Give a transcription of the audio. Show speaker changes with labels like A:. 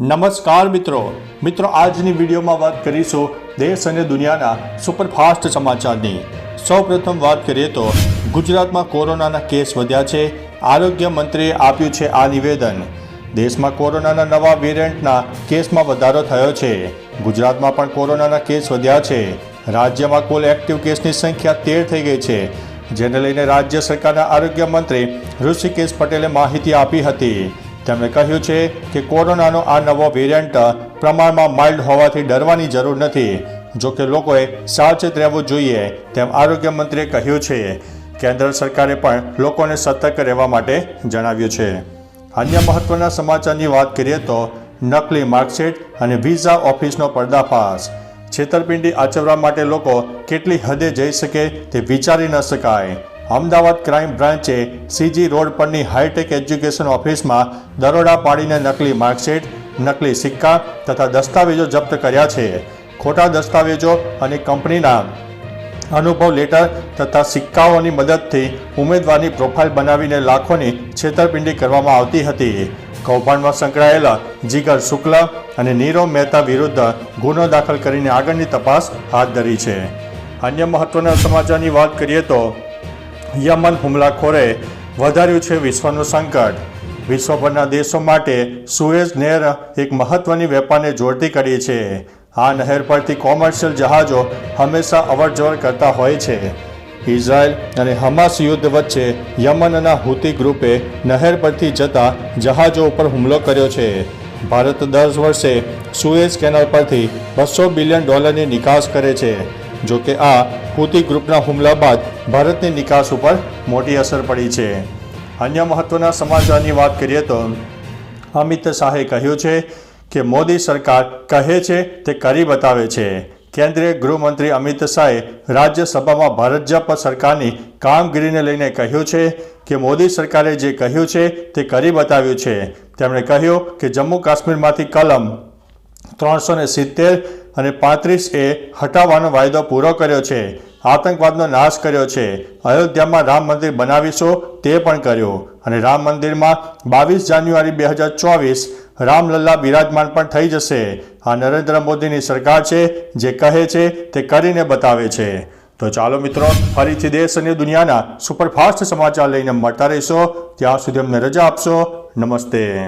A: નમસ્કાર મિત્રો. મિત્રો, આજની વિડીયોમાં વાત કરીશું દેશ અને દુનિયાના સુપરફાસ્ટ સમાચારની. સૌપ્રથમ વાત કરીએ તો, ગુજરાતમાં કોરોનાના કેસ વધ્યા છે. આરોગ્ય મંત્રીએ આપ્યું છે આ નિવેદન. દેશમાં કોરોનાના નવા વેરિયન્ટના કેસમાં વધારો થયો છે. ગુજરાતમાં પણ કોરોનાના કેસ વધ્યા છે. રાજ્યમાં કુલ એક્ટિવ કેસની સંખ્યા તેર થઈ ગઈ છે. જેને લઈને રાજ્ય સરકારના આરોગ્ય મંત્રી ઋષિકેશ પટેલે માહિતી આપી હતી. તેમણે કહ્યું છે કે કોરોનાનો આ નવો વેરિયન્ટ પ્રમાણમાં માઇલ્ડ હોવાથી ડરવાની જરૂર નથી. જો કે લોકોએ સાવચેત રહેવું જોઈએ તેમ આરોગ્ય મંત્રીએ કહ્યું છે. કેન્દ્ર સરકારે પણ લોકોને સતર્ક રહેવા માટે જણાવ્યું છે. અન્ય મહત્વના સમાચારની વાત કરીએ તો નકલી માર્કશીટ અને વિઝા ઓફિસનો પર્દાફાશ. છેતરપિંડી આચરવા માટે લોકો કેટલી હદે જઈ શકે તે વિચારી ન શકાય. અમદાવાદ ક્રાઇમ બ્રાન્ચે સીજી રોડ પરની હાઈટેક એજ્યુકેશન ઓફિસમાં દરોડા પાડીને નકલી માર્કશીટ, નકલી સિક્કા તથા દસ્તાવેજો જપ્ત કર્યા છે. ખોટા દસ્તાવેજો અને કંપનીના અનુભવ લેટર તથા સિક્કાઓની મદદથી ઉમેદવારની પ્રોફાઇલ બનાવીને લાખોની છેતરપિંડી કરવામાં આવતી હતી. કૌભાંડમાં સંકળાયેલા જીગર શુક્લ અને નીરવ મહેતા વિરુદ્ધ ગુનો દાખલ કરીને આગળની તપાસ હાથ ધરી છે. અન્ય મહત્વના સમાચારની વાત કરીએ તો યમન હુમલાખોરે વધાર્યું છે વિશ્વનું સંકટ. વિશ્વભરના દેશો માટે સુએઝ નહેર એક મહત્વની વેપારને જોડતી કરી છે. આ નહેર પરથી કોમર્શિયલ જહાજો હંમેશા અવરજવર કરતા હોય છે. ઇઝરાયલ અને હમાસ યુદ્ધ વચ્ચે યમનના હુતી ગ્રુપે નહેર પરથી જતા જહાજો ઉપર હુમલો કર્યો છે. ભારત દર વર્ષે સુએઝ કેનાલ પરથી બસો બિલિયન ડોલરની નિકાસ કરે છે. જો કે આ હુતી ગ્રુપના હુમલા બાદ ભારતની નિકાસ ઉપર મોટી અસર પડી છે. અન્ય મહત્વના સમાચારની વાત કરીએ તો અમિત શાહે કહ્યું છે કે મોદી સરકાર કહે છે તે કરી બતાવે છે. કેન્દ્રીય ગૃહમંત્રી અમિત શાહે રાજ્યસભામાં ભાજપ સરકારની કામગીરીને લઈને કહ્યું છે કે મોદી સરકારે જે કહ્યું છે તે કરી બતાવ્યું છે. તેમણે કહ્યું કે જમ્મુ કાશ્મીરમાંથી કલમ ત્રણસો ને સિત્તેર અને પાંત્રીસ એ હટાવવાનો વાયદો પૂરો કર્યો છે. આતંકવાદનો નાશ કર્યો છે. અયોધ્યામાં રામ મંદિર બનાવીશું તે પણ કર્યું. અને રામ મંદિરમાં બાવીસ જાન્યુઆરી બે હજાર ચોવીસ રામલલ્લા બિરાજમાન પણ થઈ જશે. આ નરેન્દ્ર મોદીની સરકાર છે જે કહે છે તે કરીને બતાવે છે. તો ચાલો મિત્રો, ફરીથી દેશ અને દુનિયાના સુપરફાસ્ટ સમાચાર લઈને મળતા રહીશો. ત્યાં સુધી અમને રજા આપશો. નમસ્તે.